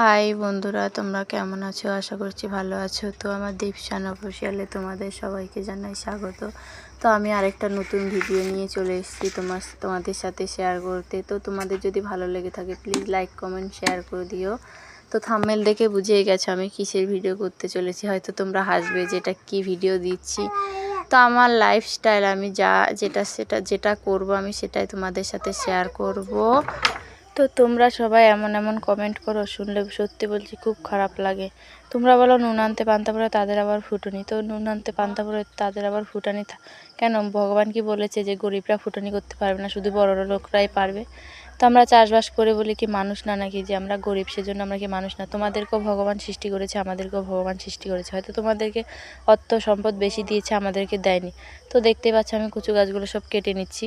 High বন্ধুরা, তোমরা কেমন আছো? আশা করছি ভালো আছো। তো আমার দীপশান অফিসিয়ালে তোমাদের সবাইকে জানাই স্বাগত। তো আমি আরেকটা নতুন ভিডিও নিয়ে চলে এসেছি তোমার, তোমাদের সাথে শেয়ার করতে। তো তোমাদের যদি ভালো লেগে থাকে প্লিজ লাইক কমেন্ট শেয়ার করে দিও। তো থাম্মেল দেখে বুঝেই গেছো আমি কিসের ভিডিও করতে চলেছি। হয়তো তোমরা হাসবে যেটা কি ভিডিও দিচ্ছি। তো আমার লাইফস্টাইল আমি যা, যেটা, সেটা, যেটা করব আমি সেটাই তোমাদের সাথে শেয়ার করব। তো তোমরা সবাই এমন এমন কমেন্ট করো, শুনলে সত্যি বলছি খুব খারাপ লাগে। তোমরা বলো নুন আনতে পান্তা পরে তাদের আবার ফুটনি? তো নুন আনতে পান্তা পরে তাদের আবার ফুটানি কেন? ভগবান কি বলেছে যে গরিবরা ফুটানি করতে পারবে না, শুধু বড় লোকরাই পারবে? তো আমরা চাষবাস করে বলি কি মানুষ না নাকি? যে আমরা গরিব, সেজন্য আমরা কি মানুষ না? তোমাদেরকেও ভগবান সৃষ্টি করেছে, আমাদেরকেও ভগবান সৃষ্টি করেছে। হয়তো তোমাদেরকে অর্থ সম্পদ বেশি দিয়েছে, আমাদেরকে দেয়নি। তো দেখতে পাচ্ছ আমি কুচু গাছগুলো সব কেটে নিচ্ছি।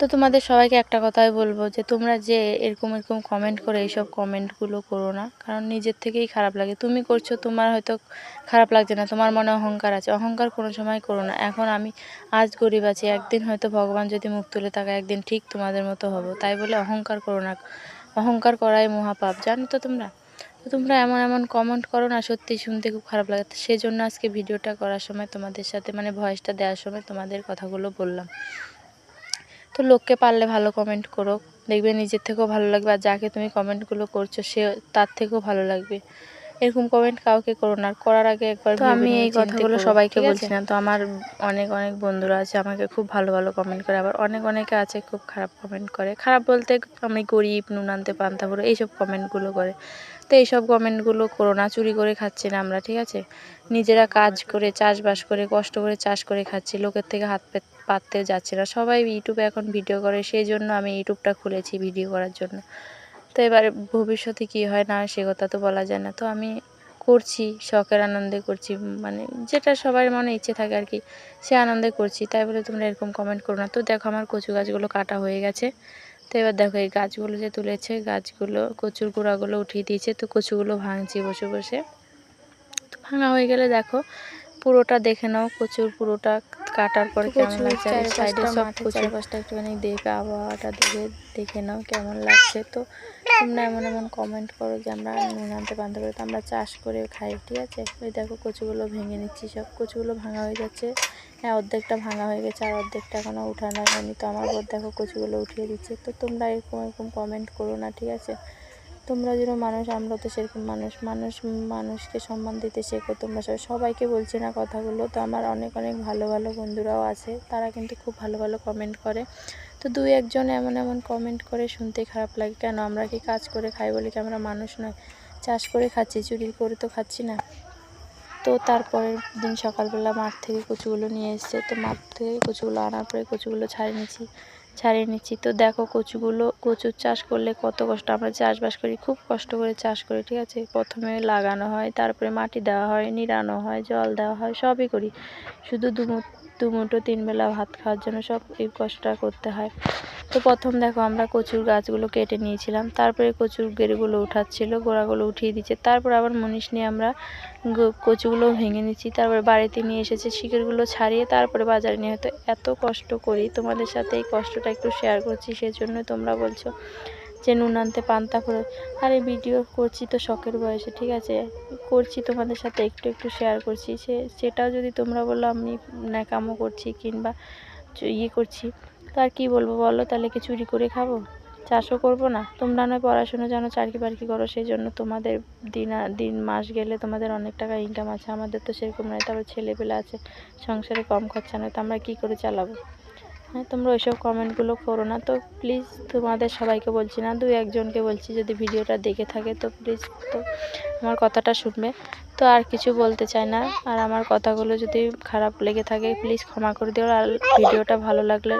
তো তোমাদের সবাইকে একটা কথাই বলব যে তোমরা যে এরকম এরকম কমেন্ট করে এইসব কমেন্টগুলো করো না। কারণ নিজের থেকেই খারাপ লাগে। তুমি করছ, তোমার হয়তো খারাপ লাগছে না। তোমার মনে অহংকার আছে। অহংকার কোনো সময় করো না। এখন আমি আজ গরিব আছি। একদিন হয়তো ভগবান যদি মুখ তুলে থাকে একদিন ঠিক তোমাদের মতো হব। তাই বলে অহংকার করো না। অহংকার করাই মহাপাপ। জানো তো তোমরা? তো তোমরা এমন এমন কমেন্ট করো না, সত্যি শুনতে খুব খারাপ লাগে। সেই জন্য আজকে ভিডিওটা করার সময় তোমাদের সাথে মানে ভয়েসটা দেওয়ার সময় তোমাদের কথাগুলো বললাম। তো লোককে পারলে ভালো কমেন্ট করো। দেখবে নিজের থেকেও ভালো লাগবে, আর যাকে তুমি কমেন্টগুলো করছ সে তার থেকেও ভালো লাগবে। এরকম কমেন্ট কাউকে করো না। করার আগে একবার তো আমি এই কথাগুলো সবাইকে বলছি না। তো আমার অনেক অনেক বন্ধুরা আছে আমাকে খুব ভালো ভালো কমেন্ট করে। আবার অনেক অনেকে আছে খুব খারাপ কমেন্ট করে। খারাপ বলতে আমি গরিব নুন আনতে পান্তা ভরে এইসব কমেন্টগুলো করে। তো এইসব কমেন্টগুলো করো না চুরি করে খাচ্ছি না আমরা ঠিক আছে? নিজেরা কাজ করে চাষবাস করে কষ্ট করে চাষ করে খাচ্ছি লোকের থেকে হাত পাততে যাচ্ছে না। সবাই ইউটিউবে এখন ভিডিও করে সেই জন্য আমি ইউটিউবটা খুলেছি ভিডিও করার জন্য। তো এবার ভবিষ্যতে কি হয় না সে কথা তো বলা যায় না। তো আমি করছি শখের আনন্দে করছি মানে যেটা সবার মনে ইচ্ছে থাকে আর কি সে আনন্দে করছি। তাই বলে তোমরা এরকম কমেন্ট করো না। তো দেখো আমার কচু গাছগুলো কাটা হয়ে গেছে। তো এবার দেখো এই গাছগুলো যে তুলেছে গাছগুলো কচুর গুঁড়াগুলো উঠিয়ে দিয়েছে। তো কচুগুলো ভাঙছি বসে বসে। তো ভাঙা হয়ে গেলে দেখো পুরোটা দেখে নাও কচুর পুরোটা কাটার পরে কেমন লাগছে। সাইডে সব চারপাশটা একটুখানি দেখে আবহাওয়াটা দেখে দেখে নাও কেমন লাগছে। তো তোমরা এমন এমন কমেন্ট করো যে আমরা নুন আনতে পানতে পারি তো আমরা চাষ করে খাই, ঠিক আছে? ওই দেখো কচুগুলো ভেঙে নিচ্ছি, সব কচুগুলো ভাঙা হয়ে যাচ্ছে। হ্যাঁ অর্ধেকটা ভাঙা হয়ে গেছে আর অর্ধেকটা এখনও উঠানো হয়নি, তো আমার পর দেখো কচুগুলো উঠিয়ে দিচ্ছে। তো তোমরা এরকম এরকম কমেন্ট করো না, ঠিক আছে? তোমরা যেন মানুষ, আমরা তো সেরকম মানুষ। মানুষ, মানুষকে সম্মান দিতে শেখো তোমরা সবাইকে বলছি না কথাগুলো, তো আমার অনেক অনেক ভালো ভালো বন্ধুরাও আছে, তারা কিন্তু খুব ভালো ভালো কমেন্ট করে। তো দুই একজন এমন এমন কমেন্ট করে শুনতে খারাপ লাগে। কেন আমরা কি কাজ করে খাই বলে কি আমরা মানুষ নয়? চাষ করে খাচ্ছি, চুরি করে তো খাচ্ছি না। তো তারপরের দিন সকালবেলা মাঠ থেকে কচুগুলো নিয়ে এসছে। তো মাঠ থেকে কচুগুলো আনার পরে কচুগুলো ছাড়িয়ে নিচ্ছি ছাড়িয়ে নিচ্ছি। তো দেখো কচুগুলো, কচুর চাষ করলে কত কষ্ট। আমরা চাষবাস করি, খুব কষ্ট করে চাষ করি, ঠিক আছে? প্রথমে লাগানো হয়, তারপরে মাটি দেওয়া হয়, নিড়ানো হয়, জল দেওয়া হয়, সবই করি। শুধু দুমুট দুমুটো তিন বেলা ভাত খাওয়ার জন্য সব এই কষ্টটা করতে হয়। তো প্রথম দেখো আমরা কচুর গাছগুলো কেটে নিয়েছিলাম। তারপরে কচুর গেড়েগুলো উঠাচ্ছিল, গোড়াগুলো উঠিয়ে দিচ্ছে। তারপর আবার মুনিশ নিয়ে আমরা কচুগুলো ভেঙে নিচ্ছি। তারপরে বাড়িতে নিয়ে এসেছে শিকড়গুলো ছাড়িয়ে, তারপরে বাজারে নিয়ে হয়তো এত কষ্ট করি। তোমাদের সাথে এই কষ্টটা একটু শেয়ার করছি, সেজন্য তোমরা বলছো যে নুন আনতে পান্তা করে। আরে ভিডিও করছি তো শখের বয়সে, ঠিক আছে? করছি তোমাদের সাথে একটু একটু শেয়ার করছি। সে, সেটাও যদি তোমরা বলো আমি ন্যাকামো করছি কিংবা ইয়ে করছি, তো আর কী বলব বলো? তাহলে কি চুরি করে খাব? চাষও করব না। তোমরা নয়, পড়াশুনো জানো চারকি পারকি করো সেই জন্য তোমাদের দিন দিন মাস গেলে তোমাদের অনেক টাকা ইনকাম আছে। আমাদের তো সেরকম নয়, তারপর ছেলেপেলে আছে, সংসারে কম খরচা নয়, তো আমরা কী করে চালাবো? হ্যাঁ তোমরা ওইসব কমেন্টগুলো করো না, তো প্লিজ তোমাদের সবাইকে বলছি না দু একজনকে বলছি যদি ভিডিওটা দেখে থাকে, তো প্লিজ তো আমার কথাটা শুনবে। তো আর কিছু বলতে চাই না, আর আমার কথাগুলো যদি খারাপ লেগে থাকে প্লিজ ক্ষমা করে দিও, আর ভিডিওটা ভালো লাগলে